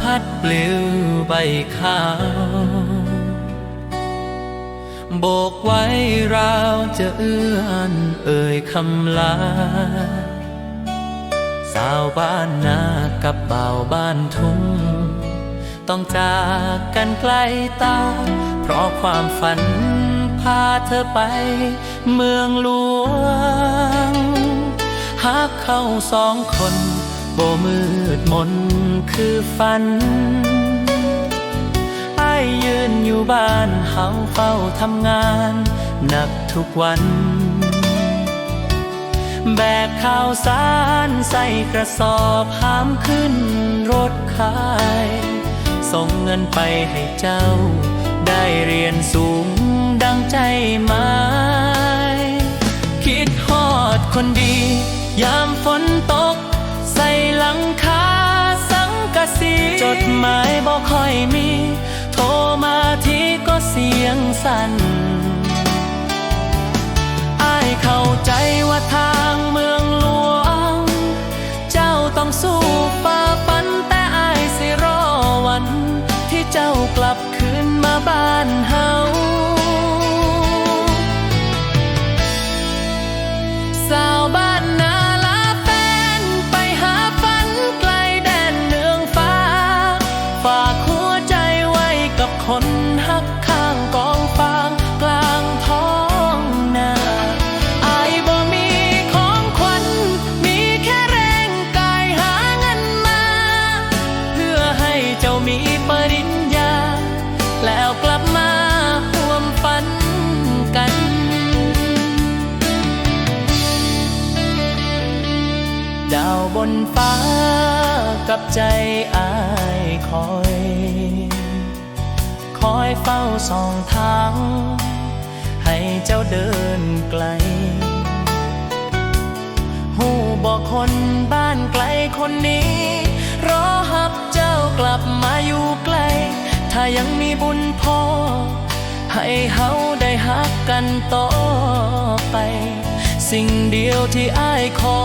พัดปลิวใบขาว โบกไว้ราวจะเอื้อนเอ่ยคำลา สาวบ้านนากับบ่าวบ้านทุ่ง ต้องจากกันไกลตา เพราะความฝันพาเธอไปเมืองหลวงหากเข้าสองคนโบมืด มนคือฝันไอ้ายยืนอยู่บ้านเฮาเฝ้าทำงานหนักทุกวัน แบกข้าวสารใส่กระสอบหามขึ้นรถขาย ส่งเงินไปให้เจ้าได้เรียนสู เสียงสั่นอายเข้าใจว่าทางเมืองหลวง เจ้าต้องสู้ ดาวบนฟ้ากับใจอายคอย คอยเฝ้าสองทาง ให้เจ้าเดินไกล หูบอกคนบ้านไกลคนนี้ รอหับเจ้ากลับมาอยู่ไกล ถ้ายังมีบุญพอ ให้เฮาได้ฮักกันต่อไป สิ่งเดียวที่อ้ายขอ